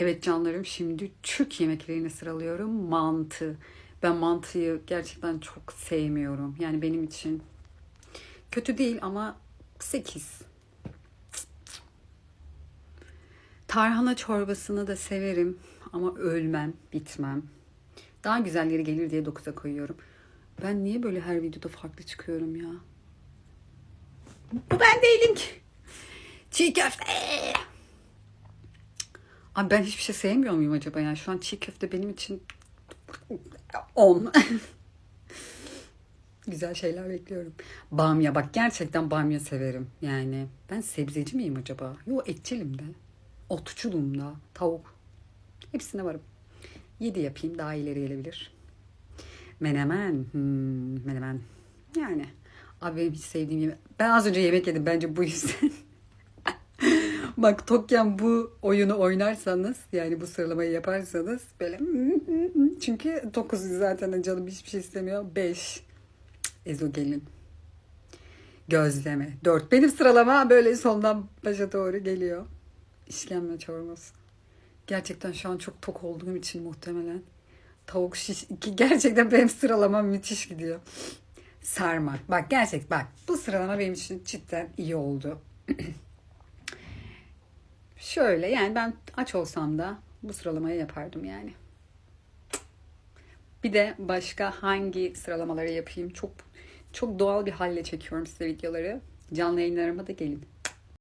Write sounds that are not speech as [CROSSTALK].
Evet canlarım şimdi Türk yemeklerini sıralıyorum. Mantı. Ben mantıyı gerçekten çok sevmiyorum. Yani benim için kötü değil ama 8. Tarhana çorbasını da severim ama ölmem, bitmem. Daha güzelleri gelir diye 9'a koyuyorum. Ben niye böyle her videoda farklı çıkıyorum ya? Bu ben değilim ki. Çiğ köfte. Abi ben hiçbir şey sevmiyor muyum acaba? Yani şu an çiğ köfte benim için 10. [LAUGHS] Güzel şeyler bekliyorum. Bamya bak gerçekten bamya severim. Yani ben sebzeci miyim acaba? Yo etçilim de. Otçulum da. Tavuk. Hepsine varım. 7 yapayım daha ileri gelebilir. Menemen. Hmm, menemen. Yani. Abi hiç sevdiğim yemek. Ben az önce yemek yedim bence bu yüzden. [LAUGHS] [LAUGHS] Bak Tokyan bu oyunu oynarsanız yani bu sıralamayı yaparsanız böyle çünkü 9 zaten canım hiçbir şey istemiyor. 5 ezogelin. Gözleme. 4. Benim sıralama böyle sondan başa doğru geliyor. İşkembe çorbası. Gerçekten şu an çok tok olduğum için muhtemelen. Tavuk şiş. iki gerçekten benim sıralamam müthiş gidiyor. Sarma. Bak gerçek bak. Bu sıralama benim için cidden iyi oldu. [CLEARS THROAT] Şöyle yani ben aç olsam da bu sıralamayı yapardım yani. Bir de başka hangi sıralamaları yapayım? Çok çok doğal bir halle çekiyorum size videoları. Canlı yayınlarıma da gelin.